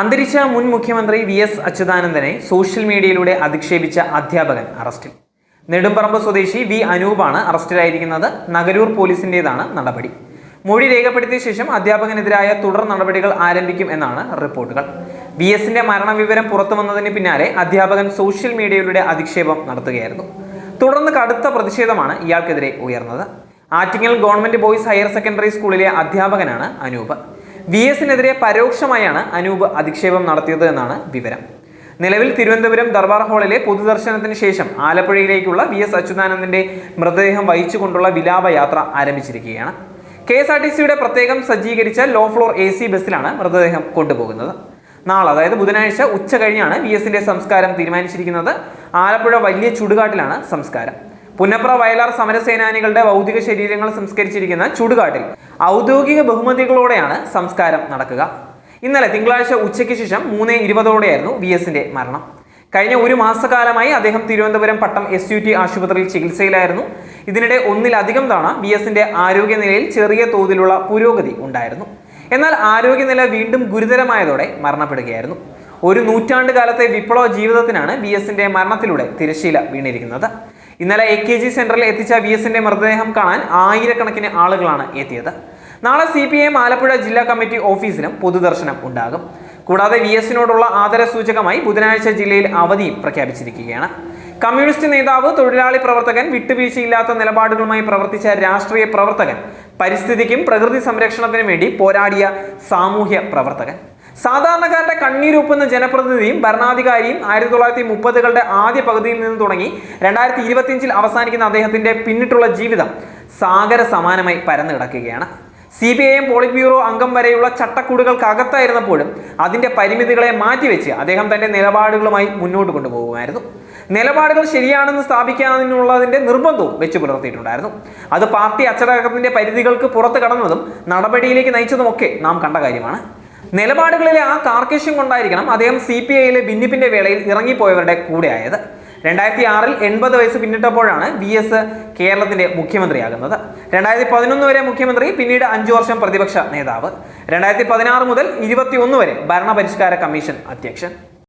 അന്തരിച്ച മുൻ മുഖ്യമന്ത്രി വി എസ് അച്യുതാനന്ദനെ സോഷ്യൽ മീഡിയയിലൂടെ അധിക്ഷേപിച്ച അധ്യാപകൻ അറസ്റ്റിൽ. നെടുമ്പറമ്പ് സ്വദേശി വി അനൂപാണ് അറസ്റ്റിലായിരിക്കുന്നത്. നഗരൂർ പോലീസിന്റേതാണ് നടപടി. മൊഴി രേഖപ്പെടുത്തിയ ശേഷം അധ്യാപകനെതിരായ തുടർ നടപടികൾ ആരംഭിക്കും എന്നാണ് റിപ്പോർട്ടുകൾ. വി എസിന്റെ മരണവിവരം പുറത്തു വന്നതിന് പിന്നാലെ അധ്യാപകൻ സോഷ്യൽ മീഡിയയിലൂടെ അധിക്ഷേപം നടത്തുകയായിരുന്നു. തുടർന്ന് കടുത്ത പ്രതിഷേധമാണ് ഇയാൾക്കെതിരെ ഉയർന്നത്. Attingal government boys higher secondary സ്കൂളിലെ അധ്യാപകനാണ് അനൂപ്. വി എസിനെതിരെ പരോക്ഷമായാണ് അനൂപ് അധിക്ഷേപം നടത്തിയത് എന്നാണ് വിവരം. നിലവിൽ തിരുവനന്തപുരം ദർബാർ ഹാളിലെ പൊതുദർശനത്തിന് ശേഷം ആലപ്പുഴയിലേക്കുള്ള വി എസ് അച്യുതാനന്ദന്റെ മൃതദേഹം വഹിച്ചുകൊണ്ടുള്ള വിലാപയാത്ര ആരംഭിച്ചിരിക്കുകയാണ്. കെ എസ് ആർ ടി സിയുടെ പ്രത്യേകം സജ്ജീകരിച്ച ലോ ഫ്ലോർ എ സി ബസ്സിലാണ് മൃതദേഹം കൊണ്ടുപോകുന്നത്. നാളെ അതായത് ബുധനാഴ്ച ഉച്ച കഴിഞ്ഞാണ് വി എസിന്റെ സംസ്കാരം തീരുമാനിച്ചിരിക്കുന്നത്. ആലപ്പുഴ വലിയ ചുടുകാട്ടിലാണ് സംസ്കാരം. പുന്നപ്ര വയലാർ സമരസേനാനികളുടെ ഭൗതിക ശരീരങ്ങൾ സംസ്കരിച്ചിരിക്കുന്ന ചുടുകാട്ടിൽ ഔദ്യോഗിക ബഹുമതികളോടെയാണ് സംസ്കാരം നടക്കുക. ഇന്നലെ തിങ്കളാഴ്ച ഉച്ചയ്ക്ക് ശേഷം മൂന്ന് ഇരുപതോടെയായിരുന്നു വി എസിന്റെ മരണം. കഴിഞ്ഞ ഒരു മാസക്കാലമായി അദ്ദേഹം Thiruvananthapuram Pattom S U T ആശുപത്രിയിൽ ചികിത്സയിലായിരുന്നു. ഇതിനിടെ ഒന്നിലധികം തവണ വി എസിന്റെ ആരോഗ്യനിലയിൽ ചെറിയ തോതിലുള്ള പുരോഗതി ഉണ്ടായിരുന്നു. എന്നാൽ ആരോഗ്യനില വീണ്ടും ഗുരുതരമായതോടെ മരണപ്പെടുകയായിരുന്നു. ഒരു നൂറ്റാണ്ട് കാലത്തെ വിപ്ലവ ജീവിതത്തിനാണ് വി എസിന്റെ മരണത്തിലൂടെ തിരശ്ശീല വീണിരിക്കുന്നത്. ഇന്നലെ എ കെ ജി സെന്ററിൽ എത്തിച്ച വി എസിന്റെ മൃതദേഹം കാണാൻ ആയിരക്കണക്കിന് ആളുകളാണ് എത്തിയത്. നാളെ സി പി എം ആലപ്പുഴ ജില്ലാ കമ്മിറ്റി ഓഫീസിലും പൊതുദർശനം ഉണ്ടാകും. കൂടാതെ വി എസിനോടുള്ള ആദരസൂചകമായി ബുധനാഴ്ച ജില്ലയിൽ അവധി പ്രഖ്യാപിച്ചിരിക്കുകയാണ്. കമ്മ്യൂണിസ്റ്റ് നേതാവ് തൊഴിലാളി പ്രവർത്തകൻ വിട്ടുവീഴ്ചയില്ലാത്ത നിലപാടുകളുമായി പ്രവർത്തിച്ച രാഷ്ട്രീയ പ്രവർത്തകൻ പരിസ്ഥിതിക്കും പ്രകൃതി സംരക്ഷണത്തിനും വേണ്ടി പോരാടിയ സാമൂഹ്യ പ്രവർത്തകൻ. സാധാരണക്കാരുടെ കണ്ണീരൊപ്പുന്ന ജനപ്രതിനിധിയും ഭരണാധികാരിയും ആയിരത്തി തൊള്ളായിരത്തി മുപ്പതുകളുടെ ആദ്യ പകുതിയിൽ നിന്ന് തുടങ്ങി രണ്ടായിരത്തി ഇരുപത്തിയഞ്ചിൽ അവസാനിക്കുന്ന അദ്ദേഹത്തിന്റെ പിന്നിട്ടുള്ള ജീവിതം സാഗര സമാനമായി പരന്നു കിടക്കുകയാണ്. C B I M politburo അംഗം വരെയുള്ള ചട്ടക്കൂടുകൾക്കകത്തായിരുന്നപ്പോഴും അതിന്റെ പരിമിതികളെ മാറ്റിവെച്ച് അദ്ദേഹം തന്റെ നിലപാടുകളുമായി മുന്നോട്ട് കൊണ്ടുപോകുമായിരുന്നു. നിലപാടുകൾ ശരിയാണെന്ന് സ്ഥാപിക്കാനുള്ളതിന്റെ നിർബന്ധവും വെച്ച് പുലർത്തിയിട്ടുണ്ടായിരുന്നു. അത് പാർട്ടി അച്ചടക്കത്തിന്റെ പരിധികൾക്ക് പുറത്ത് കടന്നതും നടപടിയിലേക്ക് നയിച്ചതുമൊക്കെ നാം കണ്ട കാര്യമാണ്. നിലപാടുകളിലെ ആ കാർക്കശ്യം കൊണ്ടായിരിക്കണം അദ്ദേഹം സി പി ഐയിലെ ഭിന്നിപ്പിന്റെ വേളയിൽ ഇറങ്ങിപ്പോയവരുടെ കൂടെയായത്. രണ്ടായിരത്തി ആറിൽ എൺപത് വയസ്സ് പിന്നിട്ടപ്പോഴാണ് വി എസ് കേരളത്തിന്റെ മുഖ്യമന്ത്രിയാകുന്നത്. രണ്ടായിരത്തി പതിനൊന്ന് വരെ മുഖ്യമന്ത്രി പിന്നീട് അഞ്ചു വർഷം പ്രതിപക്ഷ നേതാവ്. രണ്ടായിരത്തി പതിനാറ് മുതൽ ഇരുപത്തി ഒന്ന് വരെ ഭരണപരിഷ്കാര കമ്മീഷൻ അധ്യക്ഷൻ.